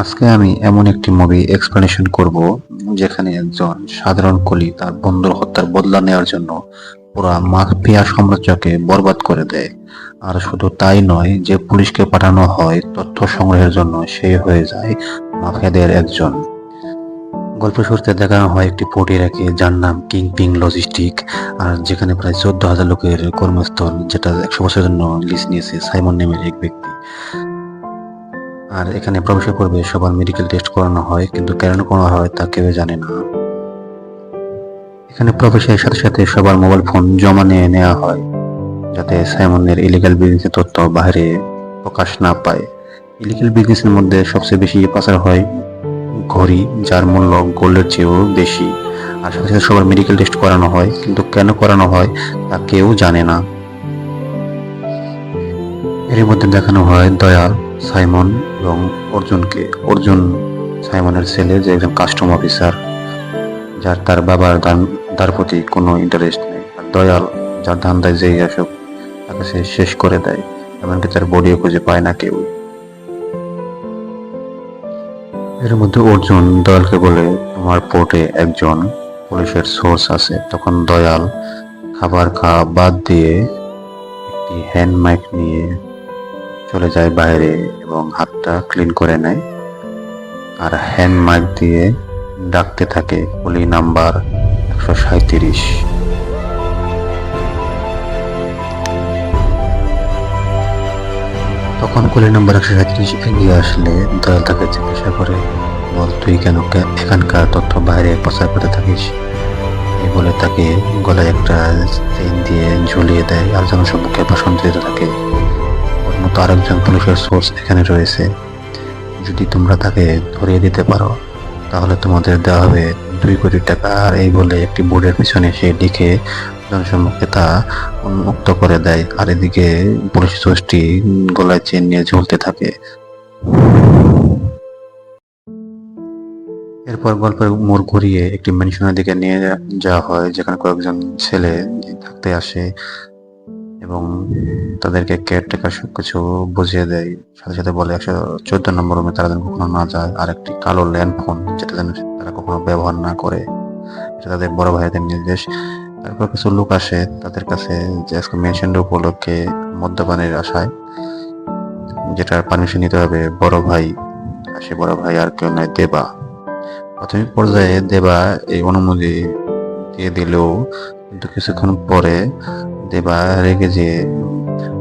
আজকে আমি এমন একটি মুভি এক্সপ্লেনেশন করব, যেখানে একজন সাধারণ কলি তার বন্ধুর হত্যার বদলা নেওয়ার জন্য পুরা মাফিয়া সাম্রাজ্যকে বরবাদ করে দেয়। আর শুধু তাই নয়, যে পুলিশকে পাঠানো হয় তথ্য সংগ্রহের জন্য, সে হয়ে যায় মাফিয়াদের একজন। গল্প শুরুতে দেখানো হয় একটি পটিরাকে যার নাম কিং পিং লজিস্টিক, আর যেখানে প্রায় চোদ্দ হাজার লোকের কর্মস্থল, যেটা একশো বছরের জন্য লিজ নিয়েছে সাইমন নামের এক ব্যক্তি। আর এখানে প্রবেশের পূর্বে সবার মেডিকেল টেস্ট করানো হয়, কিন্তু কেন করা হয় তা কেউ জানে না। এখানে প্রবেশের সাথে সাথে সবার মোবাইল ফোন জমা নিয়ে নেওয়া হয়, যাতে সাইমনের ইলিগাল বিজনেসের তথ্য বাইরে প্রকাশ না পায়। ইলিগাল বিজনেসের মধ্যে সবচেয়ে বেশি পাচার হয় ঘড়ি, যার মূল্য গোল্ডের চেয়েও বেশি। আর সাথে সাথে সবার মেডিকেল টেস্ট করানো হয়, কিন্তু কেন করানো হয় তা কেউ জানে না। এর মধ্যে দেখানো হয়, দয়াল সাইমন এবং অর্জুনকে, অর্জুন সাইমনের ছেলে যে একজন কাস্টম অফিসার, যার তার বাবার দান, তার প্রতি কোনো ইন্টারেস্ট নেই, আর দয়াল যার ধান্দায় যেই আসুক, তাকে সে শেষ করে দেয়, এমনকি তার বডিও খুঁজে পায় না কেউ। এর মধ্যে অর্জুন দয়ালকে বলে, তোমার পোর্টে একজন পুলিশের সোর্স আছে। তখন দয়াল খাবার খাওয়া বাদ দিয়ে একটি হ্যান্ড মাইক নিয়ে চলে যায় বাইরে এবং হাতটা ক্লিন করে নেয়। আর হ্যান্ড মাইক দিয়ে ডাকতে থাকে পুলি নাম্বার একশো সাঁত্রিশ তখন কুলি নাম্বার একশো সাঁত্রিশ এগিয়ে আসলে দয়াল তাকে জিজ্ঞাসা করে, বল, তুই কেন এখানকার তথ্য বাইরে প্রচার করতে থাকিস? এই বলে তাকে গলায় একটা চেইন দিয়ে ঝুলিয়ে দেয় আর জনসম্মুখে ভাষণ দিতে থাকে। মতো আরেকজন পুলিশের সোর্স এখানে রয়েছে। যদি তোমরা তাকে ধরিয়ে দিতে পারো, তাহলে তোমাদের দেওয়া হবে দুই কোটি টাকা। আর এই বলে একটি বোর্ডের পিছনে সে লিখে জনসম্মুখে তা উন্মুক্ত করে দেয়। আর এদিকে পুলিশ সোর্সটি গলায় চেন নিয়ে ঝুলতে থাকে। এরপর গল্পের মোড় ঘুরিয়ে একটি ম্যানশনের দিকে নিয়ে যাওয়া হয়, যেখানে কয়েকজন ছেলে থাকতে আসে। এবং তাদেরকে কেয়ারটেকার সবকিছু বুঝিয়ে দেয়। সাথে সাথে বলে একশো চোদ্দ নম্বর রুমে তারা যেন কখনো না যায়। আর একটি কালো ল্যান্ড ফোন যেটা যেন তারা কখনো ব্যবহার না করে। এটা তাদের বড় ভাইদের নির্দেশ। তারপর কিছু লোক আসে তাদের কাছে যে আজকে মেনশন উপলক্ষে মদ্যপানের আশায় যেটার পারমিশন নিতে হবে বড় ভাই। সে বড় ভাই আর কেউ নয়, দেবা। প্রাথমিক পর্যায়ে দেবা এই অনুমতি দিয়ে দিলেও কিন্তু কিছুক্ষণ পরে দেবা রেগে যে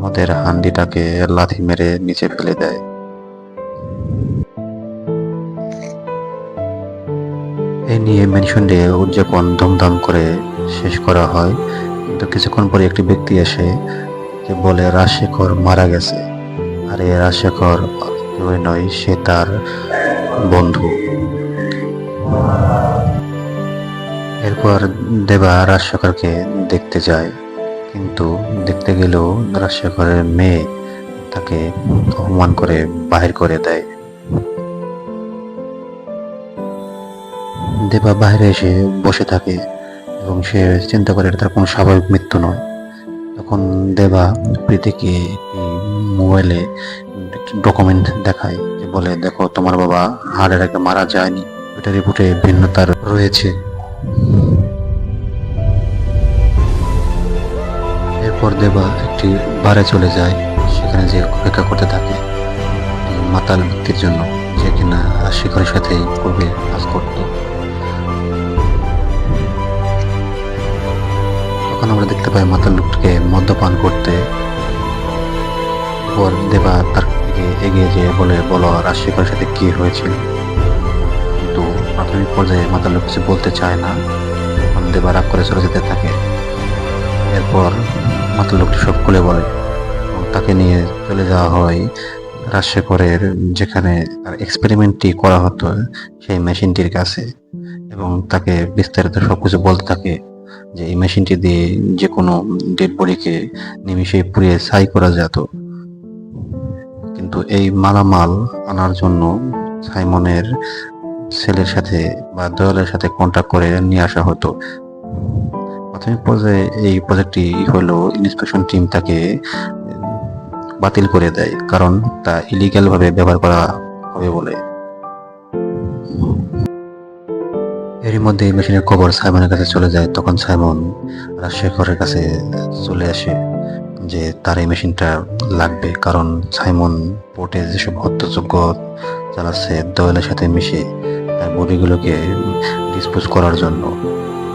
মদের হান্ডিটাকে লাথি মেরে নিচে ফেলে দেয়। এই নিয়ে মেনশন ডে উদযাপন ধুমধাম করে শেষ করা হয়। কিন্তু কিছুক্ষণ পরে একটি ব্যক্তি এসে যে বলে, রাজশেখর মারা গেছে। আর এই রাজশেখর নয়, সে তার বন্ধু। এরপর দেবা রাজশেখরকে দেখতে যায়। কিন্তু দেখতে গেলেও রাজশেখরের মেয়ে তাকে অপমান করে বাহির করে দেয়। দেবা বাইরে এসে বসে থাকে এবং সে চিন্তা করে এটা তার কোনো স্বাভাবিক মৃত্যু নয়। তখন দেবা প্রীতিকে একটি মোবাইলে ডকুমেন্ট দেখায় যে বলে, দেখো, তোমার বাবা হার্ট অ্যাটাকে মারা যায়নি। এটা রিপোর্টে ভিন্নতা রয়েছে। এরপর দেবা একটি বারে চলে যায়, সেখানে যে অপেক্ষা করতে থাকে মাতাল ব্যক্তির জন্য, যে কিনা শিখরের সাথে পূর্বে কাজ করত। তখন আমরা দেখতে পাই মাতাল লোকটাকে মদ্যপান করতে। পর দেবা তার এগিয়ে যেয়ে বলে, বলো রাজশেখরের সাথে কি হয়েছিল কিন্তু প্রাথমিক পর্যায়ে মাতাল লোক কিছু বলতে চায় না। দেবা রাগ করে চলে যেতে থাকে। এরপর মাতাল লোকটি সব খুলে বলে তাকে নিয়ে চলে যাওয়া হয় রাজশেখরের যেখানে তার এক্সপেরিমেন্টটি করা হতো সেই মেশিনটির কাছে। এবং তাকে বিস্তারিত সবকিছু বলতে থাকে যে, এই মেশিনটি দিয়ে যে কোনো ডেড বডিকে নিমিষেই পুড়িয়ে ছাই করা যেত। কিন্তু এই মালামাল আনার জন্য সাইমনের ছেলের সাথে বা দয়ালের সাথে কন্ট্যাক্ট করে নিয়ে আসা হতো। প্রাথমিক পর্যায়ে এই প্রজেক্টটি হলো ইন্সপেকশন টিম তাকে বাতিল করে দেয়, কারণ তা ইলিগ্যালভাবে ব্যবহার করা হবে বলে। এরই মধ্যে এই মেশিনের খবর সাইমনের কাছে চলে যায়, তখন সাইমন রাজশেখরের কাছে চলে আসে যে তার এই মেশিনটা লাগবে, কারণ সাইমন পোর্টে যেসব হত্যাযোগ্য চালাচ্ছে দোয়েলের সাথে মিশে তার বডিগুলোকে ডিসপোজ করার জন্য।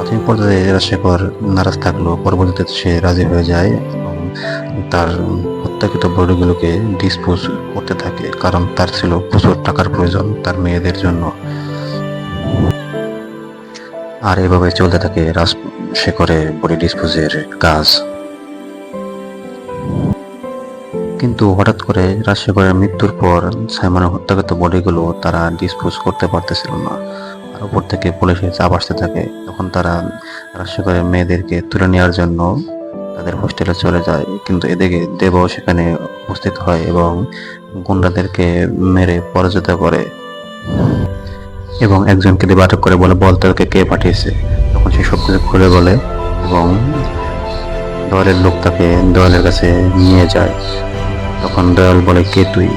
প্রাথমিক পর্যায়ে রাজশেখর নারাজ থাকলেও পরবর্তীতে সে রাজি হয়ে যায় এবং তার হত্যাকৃত বডিগুলোকে ডিসপোজ করতে থাকে, কারণ তার ছিল প্রচুর টাকার প্রয়োজন তার মেয়েদের জন্য। আর এভাবে চলতে থাকে রাজশেখরের বডি ডিসপোজের কাজ। কিন্তু হঠাৎ করে রাজশেখরের মৃত্যুর পর সাইমনের হত্যাকৃত বডিগুলো তারা ডিসপোজ করতে পারতেছিল না। উপর থেকে পুলিশের চাপ আসতে থাকে, তখন তারা রাজশেখরের মেয়েদেরকে তুলে নেওয়ার জন্য তাদের হোস্টেলে চলে যায়। কিন্তু এদিকে দেব সেখানে উপস্থিত হয় এবং গুন্ডাদেরকে মেরে পরাজিত করে এবং একজনকে দেব আটক করে বলে, বল তোকে কে পাঠিয়েছে? তখন সে সব কিছু খুলে বলে এবং দয়ালের লোক তাকে দয়ালের কাছে নিয়ে যায়। তখন দয়াল বলে, কে তুই?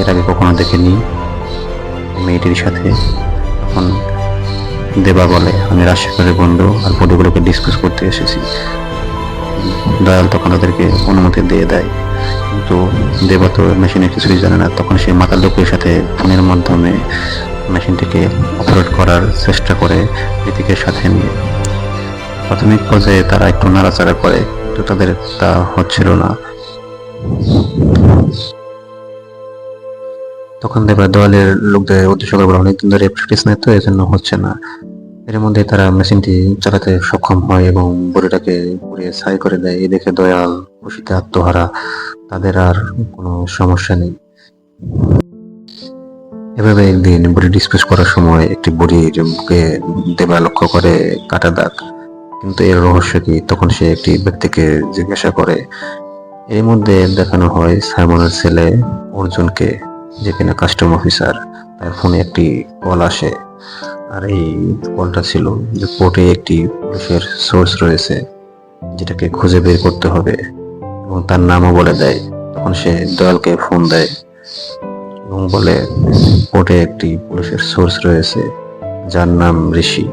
এর আগে কখনো দেখিনি। মেয়েটির সাথে তখন দেবা বলে, আমি রাজশেখরের বন্ধু আর বডিগুলোকে ডিসকাস করতে এসেছি। দয়াল তখন তাদেরকে অনুমতি দিয়ে দেয়। কিন্তু দেবা তো মেশিনে কিছুই জানে না। তখন সে মাতার লোকের সাথে ফোনের মাধ্যমে মেশিনটিকে অপারেট করার চেষ্টা করে, ঋতিকের সাথে নিয়ে। প্রাথমিক পর্যায়ে তারা একটু নাড়াচাড়া করে, কিন্তু তাদের তা হচ্ছিল না। তখন দেবা দলের লোকদের উদ্দেশ্য করে বলা অনেকদিন ধরে প্র্যাকটিস নেই তো এই জন্য হচ্ছে না। এর মধ্যে তারা মেশিনটি চালাতে সক্ষম হয় এবং বডিটাকে পুড়িয়ে ছাই করে দেয়। এই দেখে দয়াল, খুশিতে আত্মহারা, তাদের আর কোনো সমস্যা নেই। এভাবে একদিন বডি ডিসপোজ করার সময় একটি বডির বুকে দেবা লক্ষ্য করে কাটা দাগ। কিন্তু এর রহস্য কি? তখন সে একটি ব্যক্তিকে জিজ্ঞাসা করে। এর মধ্যে দেখানো হয় সাইমনের ছেলে অর্জুনকে। যে কিনা কাস্টম অফিসার তার ফোনে একটি কল আসে। আর এই কলটা ছিল যে পোর্টে একটি পুলিশের সোর্স রয়েছে, যেটাকে খুঁজে বের করতে হবে এবং তার নামও বলে দেয়। তখন সে দয়ালকে ফোন দেয় এবং বলে পোর্টে একটি পুলিশের সোর্স রয়েছে, যার নাম ঋষি।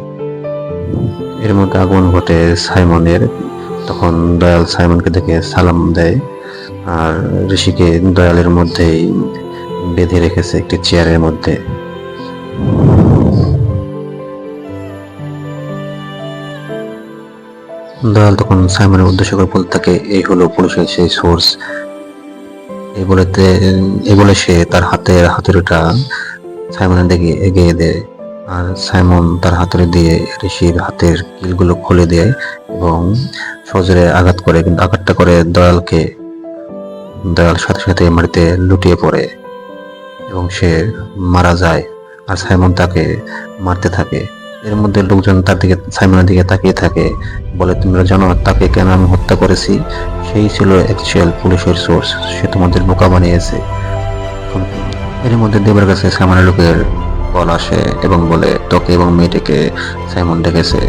এর মধ্যে আগমন ঘটে সাইমনের। তখন দয়াল সাইমনকে দেখে সালাম দেয়। আর ঋষিকে দয়ালের মধ্যেই বেঁধে রেখেছে একটি চেয়ারের মধ্যে। দয়াল তখন সাইমনের উদ্দেশ্য করে বলতে থাকে, এই হলো পুলিশের সেই সোর্স। এই বলেতে এই বলে সে তার হাতের হাতুড়িটা সাইমনের দিকে এগিয়ে দেয় আর সাইমন তার হাতুড়ি দিয়ে ঋষির হাতের কিলগুলো খুলে দেয় এবং সজরে আঘাত করে, কিন্তু আঘাতটা করে দয়ালকে, দয়াল সাথে সাথে মাটিতে লুটিয়ে পড়ে। এবং সে মারা যায় আর সাইমন তাকে মারতে থাকে। এর মধ্যে লোকজন তার দিকে, সাইমনের দিকে তাকিয়ে থাকে, বলে, তোমরা জানো তাকে কেন আমি হত্যা করেছি? সেই ছিল অ্যাকচুয়াল পুলিশের সোর্স সে তোমাদের বোকা বানিয়েছে। এর মধ্যে দেবের কাছে সাইমনের লোকের কল আসে এবং বলে, তোকে এবং মেয়েটিকে সাইমন ডেকেছে।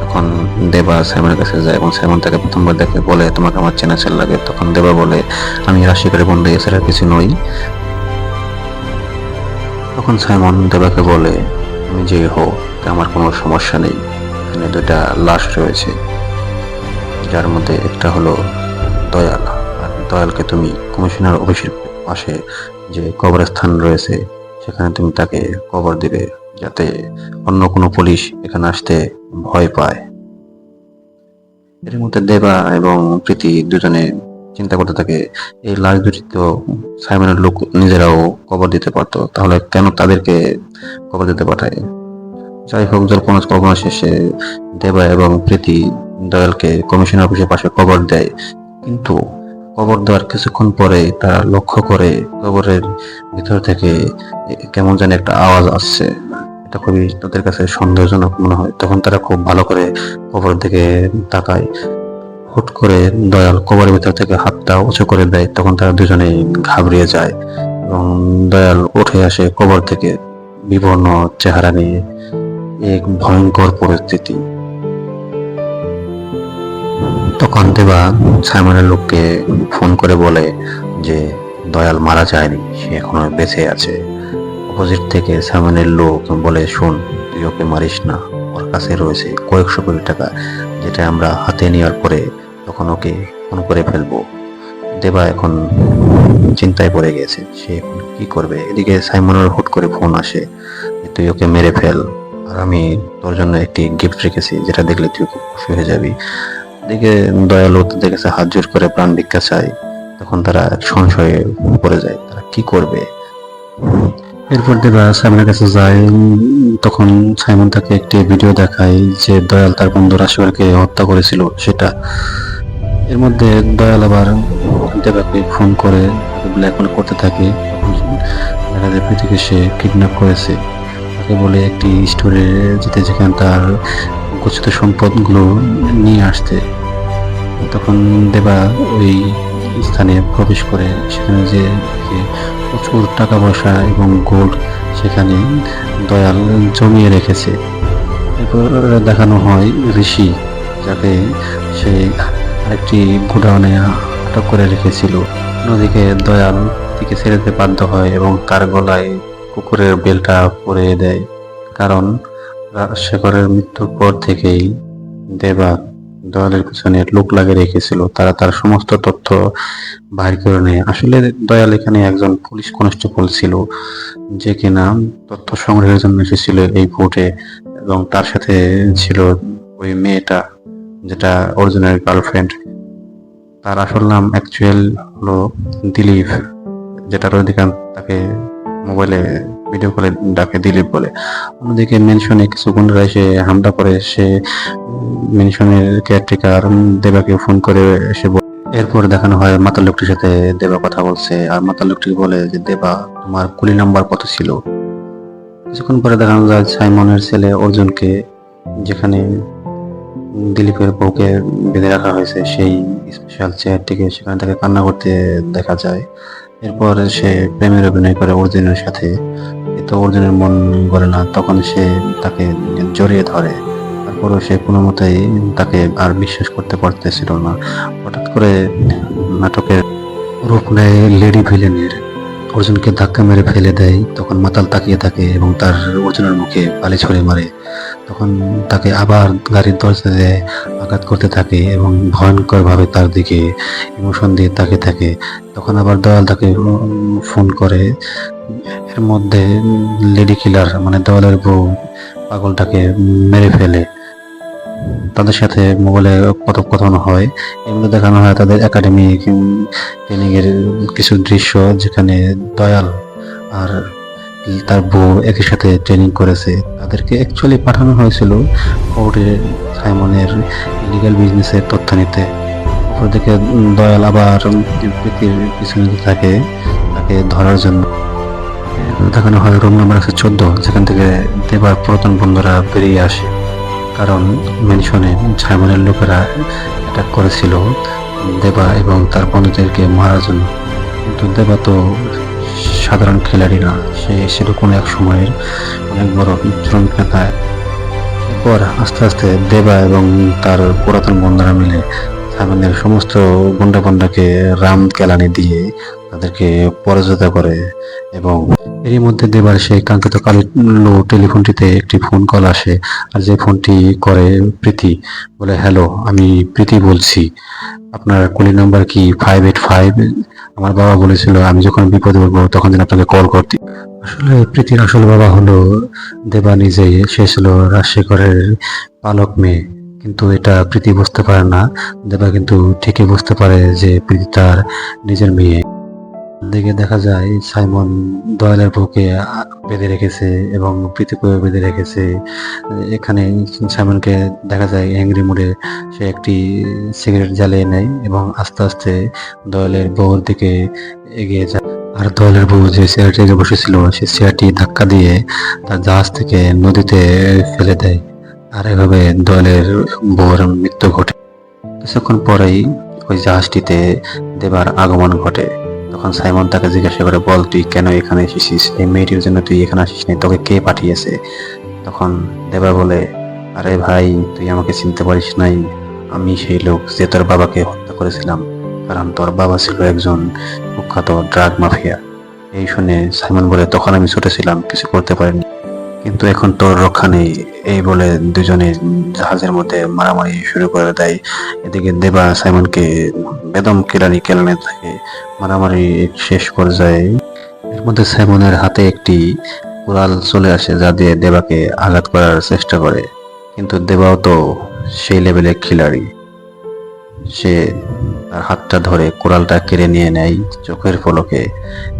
তখন দেবা সাইমনের কাছে যায় এবং সাইমন তাকে প্রথমবার দেখে বলে, তোমাকে আমার চেনা চেল লাগে। তখন দেবা বলে, আমি রাশিকারের বন্ধু, এছাড়া কিছু নই। তখন সাইমন দেবাকে বলে, তুমি যে হো আমার কোনো সমস্যা নেই। এখানে দুটা লাশ রয়েছে। যার মধ্যে একটা হলো দয়াল, আর দয়ালকে তুমি কমিশনার অফিসের পাশে যে কবরস্থান রয়েছে, সেখানে তুমি তাকে কবর দিবে, যাতে অন্য কোনো পুলিশ এখানে আসতে ভয় পায়। এর মধ্যে দেবা এবং প্রীতি দুজনে চিন্তা করতে থাকে, এই লাশ দুটি তো সাইমনের লোক নিজেরাও কবর দিতে পারতো, তাহলে কেন তাদেরকে কবর দিতে পাঠায়? যাই হোক জলপনাজ কবর শেষে দেবা এবং প্রীতি দয়ালকে কমিশনার অফিসের পাশে কবর দেয়। কিন্তু কবর দেওয়ার কিছুক্ষণ পরে তারা লক্ষ্য করে কবরের ভিতর থেকে কেমন যেন একটা আওয়াজ আসছে। এটা খুবই তাদের কাছে সন্দেহজনক মনে হয়। তখন তারা খুব ভালো করে কবর দিকে তাকায়। হুট করে দয়াল কবরের ভিতর থেকে হাতটা উঁচু করে দেয়, তখন তারা দুজনেই ঘাবড়িয়ে যায় এবং দয়াল উঠে আসে কবর থেকে বিবর্ণ চেহারা নিয়ে। এক ভয়ঙ্কর পরিস্থিতি। তখন দেবা সাইমনের লোককে ফোন করে বলে যে, দয়াল মারা যায়নি, সে এখনও বেঁচে আছে। অপোজিট থেকে সাইমনের লোক বলে, শোন, তুই ওকে মারিস না, ওর কাছে রয়েছে কয়েকশো কোটি টাকা, যেটা আমরা হাতে নেওয়ার পরে তখন ওকে ফোন করে ফেলব। দেবা এখন চিন্তায় পড়ে গেছে, সে কি করবে? এদিকে সাইমনের হুট করে ফোন আসে তুই ওকে মেরে ফেল। আর আমি তোর জন্য একটি গিফট রেখেছি, যেটা দেখলে তুই খুব খুশি হয়ে যাবি। এদিকে দয়ালু তাদের কাছে হাত জোর করে প্রাণ ভিক্ষা চায়। তখন তারা সংশয়ে পড়ে যায়, তারা কি করবে? এরপর দেবা সাইমনের কাছে যায়। তখন সাইমন তাকে একটি ভিডিও দেখায় যে, দয়াল তার বন্ধু রাশিবারকে হত্যা করেছিল, সেটা এর মধ্যে দয়াল আবার দেবাকে ফোন করে ব্ল্যাকমেল করতে থাকে। দেখা যায় প্রীতিকে সে কিডন্যাপ করেছে। তাকে বলে একটি স্টোরে যেতে যেখানে তার গচ্ছিত সম্পদগুলো নিয়ে আসতে। তখন দেবা ওই স্থানে প্রবেশ করে, সেখানে যে প্রচুর টাকা পয়সা এবং গোল্ড সেখানে দয়াল জমিয়ে রেখেছে। এরপর দেখানো হয় ঋষি, যাকে সে আরেকটি গোডাউনে আটক করে রেখেছিল। অন্যদিকে দয়াল থেকে ছেড়ে দিতে বাধ্য হয় এবং তার গলায় কুকুরের বেলটা পরে দেয়। কারণ শেখরের মৃত্যুর পর থেকেই দেবা দয়ালের পিছনে লোক লাগিয়ে রেখেছিল। তারা তার সমস্ত তথ্য বাইর করে নেয়। আসলে দয়াল এখানে একজন পুলিশ কনস্টেবল ছিল, যে কিনা তথ্য সংগ্রহের জন্য এসেছিল এই ভোটে এবং তার সাথে ছিল ওই মেয়েটা। যেটা অরিজিনাল গার্লফ্রেন্ড তার আসল নাম অ্যাকচুয়াল হলো দিলীপ যেটা রোদিকান্ত তাকে মোবাইলে ভিডিও কলে ডাকে দিলীপ বলে। অন্যদিকে মেনশনে কিছু গুন্ডারা এসে হামলা করে, সে মেনশনের কেয়ারটেকার দেবাকে ফোন করে এসে এরপর দেখানো হয় মাতাল লোকটির সাথে দেবা কথা বলছে, আর মাতাল লোকটি বলে যে, দেবা, তোমার কুলি নাম্বার কত ছিল? কিছুক্ষণ পরে দেখানো যায় সাইমনের ছেলে অর্জুনকে, যেখানে দিলীপের বউকে বেঁধে রাখা হয়েছে, সেই স্পেশাল চেয়ারটিকে সেখানে তাকে কান্না করতে দেখা যায়। এরপর সে প্রেমের অভিনয় করে অর্জুনের সাথে। এতে অর্জুনের মন করে না, তখন সে তাকে জড়িয়ে ধরে। তারপরও সে কোনো মতেই তাকে আর বিশ্বাস করতে পারতেছিল না। হঠাৎ করে নাটকের রূপ নেয় লেডি ভিলেনের। অর্জুনকে ধাক্কা মেরে ফেলে দেয়, তখন মাতাল তাকিয়ে থাকে এবং তার অর্জুনের মুখে বালি ছড়ে মারে। তখন তাকে আবার গাড়ির দরজা দিয়ে আঘাত করতে থাকে এবং ভয়ঙ্করভাবে তার দিকে ইমোশন দিয়ে তাকে থাকে, তখন আবার দয়াল তাকে ফোন করে। এর মধ্যে লেডি কিলার মানে দয়ালের বউ পাগলটাকে মেরে ফেলে। তাদের সাথে মোবাইলে কথোপকথন হয়। এগুলো দেখানো হয় তাদের একাডেমি ট্রেনিংয়ের কিছু দৃশ্য যেখানে দয়াল আর তার বউ একই সাথে ট্রেনিং করেছে। তাদেরকে অ্যাকচুয়ালি পাঠানো হয়েছিল কোর্টে সাইমনের ইলিগাল বিজনেসের তথ্য নিতে। অপরদিকে দয়াল আবার প্রীতির পিছনে থাকে, তাকে ধরার জন্য। দেখানো হয় রুম নাম্বার একশো চোদ্দ, যেখান থেকে দেবার পুরাতন বন্ধুরা বেরিয়ে আসে। কারণ মেনশনে সাইমনের লোকেরা অ্যাটাক করেছিল দেবা এবং তার বন্ধুদেরকে মারার জন্য। কিন্তু দেবা তো সাধারণ খেলাড়ি না সে সেরকম এক সময়ের অনেক বড় শ্রমিক নেতা এরপর আস্তে আস্তে দেবা এবং তার পুরাতন বন্ধুরা মিলে সাইমনের সমস্ত গুন্ডা পান্ডাকে রাম কেলানি দিয়ে তাদেরকে পরাজিত করে এবং এরই মধ্যে দেবার সেই কাঙ্ক্ষিত কালো টেলিফোনটিতে একটি ফোন কল আসে। আর যে ফোনটি করে প্রীতি, বলে হ্যালো আমি প্রীতি বলছি। আপনার কুলি নাম্বার কি ফাইভ এইট ফাইভ আমার বাবা বলেছিল, আমি যখন বিপদে পড়ব, তখন যেন আপনাকে কল করতে আসলে প্রীতির আসল বাবা হলো দেবা নিজেই। সে ছিল রাজশেখরের পালক মেয়ে। কিন্তু এটা প্রীতি বুঝতে পারে না। দেবা কিন্তু ঠিকই বুঝতে পারে যে প্রীতি তার নিজের মেয়ে। দিকে দেখা যায় সাইমন দয়ালের বউকে আ- বেঁধে রেখেছে এবং প্রীতিকেও বেঁধে রেখেছে। এখানে সাইমনকে দেখা যায় অ্যাংরি মুডে সে একটি সিগারেট জ্বালিয়ে নেয় এবং আস্তে আস্তে দয়ালের বউর দিকে এগিয়ে যায়। আর দয়ালের বউ যে চেয়ারটিতে বসেছিল সেই চেয়ারটি ধাক্কা দিয়ে তার জাহাজ থেকে নদীতে ফেলে দেয়। আর এভাবে দয়ালের বউর মৃত্যু ঘটে। কিছুক্ষণ পরেই ওই জাহাজটিতে দেবার আগমন ঘটে। তখন সাইমন তাকে জিজ্ঞাসা করে, বল, তুই কেন এখানে এসেছিস? এই মেয়েটির জন্য তুই এখানে আসিস নি তোকে কে পাঠিয়েছে? তখন দেবা বলে, আরে ভাই, তুই আমাকে চিনতে পারিস নাই। আমি সেই লোক যে তোর বাবাকে হত্যা করেছিলাম। কারণ তোর বাবা ছিল একজন কুখ্যাত ড্রাগ মাফিয়া। এই শুনে সাইমন বলে, তখন আমি ছোট ছিলাম, কিছু করতে পারিনি। কিন্তু এখন তোর রক্ষা নেই, এই বলে দুজনে জাহাজের মধ্যে মারামারি শুরু করে দেয়। এদিকে দেবা সাইমনকে বেদম কেলানি কেলানে থাকে, মারামারি শেষ পর্যায়ে। এর মধ্যে সাইমনের হাতে একটি কুড়াল চলে আসে যা দিয়ে দেবাকে আঘাত করার চেষ্টা করে। কিন্তু দেবাও তো সেই লেভেলের খিলাড়ি। সে তার হাতটা ধরে কোরালটা কেড়ে নিয়ে নেয় চোখের পলকে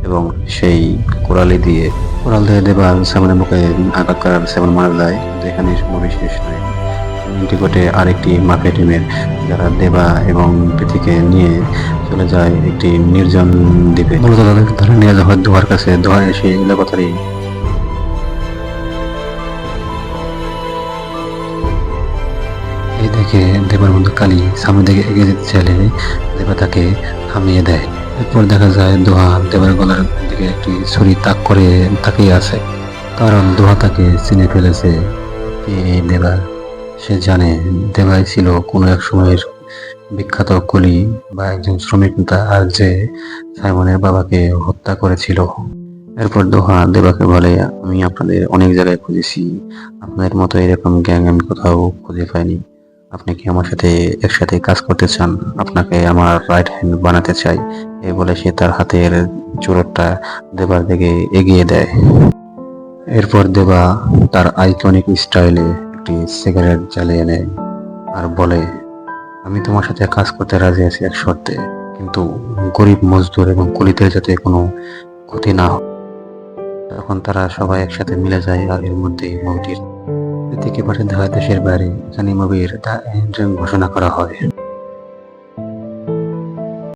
এবং সেই কোরালি দিয়ে কোরাল দিয়ে দেবা সেমনের মুখে আঘাত করার সেমন মারা যায়, যেখানে মুভি শেষ নয়। নিকটে আরেকটি মাফিয়া টিমের, যারা দেবা এবং প্রীতিকে নিয়ে চলে যায় একটি নির্জন দ্বীপে। মূলত তাদের ধরে নিয়ে যাওয়া হয় দোহার কাছে দোহা এসে এগুলো দেবার বন্ধু কালী সামনে দিকে এগিয়ে যেতে চাইলে দেবা তাকে থামিয়ে দেয়। এরপর দেখা যায় দোহা দেবার গলার দিকে একটি ছুরি তাক করে তাকিয়ে আছে। কারণ দোহা তাকে চিনে ফেলেছে এই দেবা? সে জানে দেবাই ছিল কোনো এক সময়ের বিখ্যাত কলি বা একজন শ্রমিক নেতা আর যে সাইমনের বাবাকে হত্যা করেছিল। এরপর দোহা দেবাকে বলে, আমি আপনাদের অনেক জায়গায় খুঁজেছি। আপনাদের মতো এরকম গ্যাং আমি কোথাও খুঁজে পাইনি। আপনি কি আমার সাথে একসাথে কাজ করতে চান? আপনাকে আমার রাইট হ্যান্ড বানাতে চাই। এই বলে সে তার হাতের চোরটা দেবার দিকে এগিয়ে দেয়। এরপর দেবা তার আইকনিক স্টাইলে একটি সিগারেট জ্বালিয়ে নেয় আর বলে আমি তোমার সাথে কাজ করতে রাজি আছি এক শর্তে। কিন্তু গরিব মজদুর এবং কুলিদের যাতে কোনো ক্ষতি না হয়। তখন তারা সবাই একসাথে মিলে যায় আর এর মধ্যে মুভিটির থেকে পাশে দেশের বাইরে এখানে মুভির দ্য এন্ড ঘোষণা করা হয়।